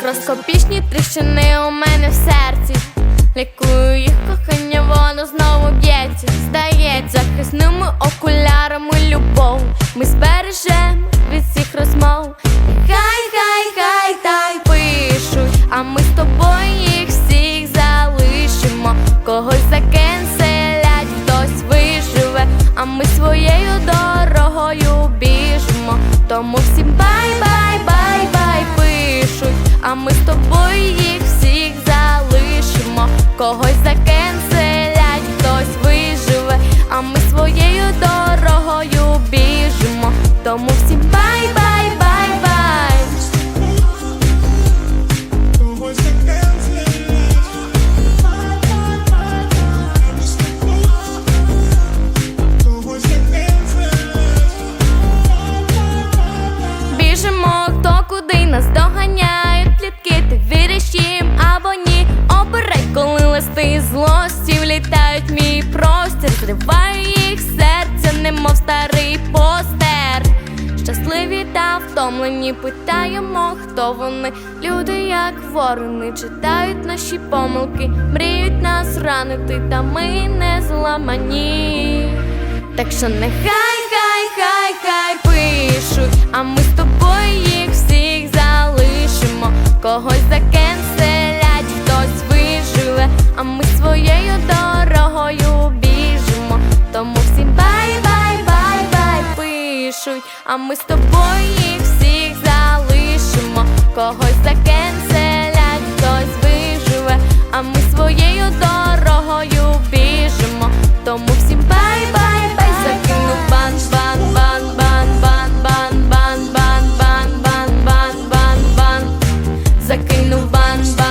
Мікроскопічні тріщини у мене в серці. Лікую їх кохання, воно знову б'ється. Здається, захисними окулярами любов. Ми збережемо від всіх розмов. Хай, хай, хай, хай пишуть, а ми з тобою їх всіх залишимо. Когось закенселять, хтось виживе, а ми своєю дорогою біжимо. Тому всім бай, Когось закенселять, хтось виживе, а ми своєю дорогою біжимо. Тому всім бай, влітають мій простір, зриваю їх серце, немов старий постер. Щасливі та втомлені, питаємо, хто вони. Люди, як ворони, читають наші помилки, мріють нас ранити, та ми не зламані. Так що нехай, хай, хай, хай пишуть, а ми А ми з тобою всіх залишимо, когось закенселять, хтось виживе, а ми своєю дорогою біжимо, тому всім бай-бай-бай закину бан, бан, бан, бан, бан, бан, бан, бан, бан, бан, бан, бан, бан, закину бан, бан.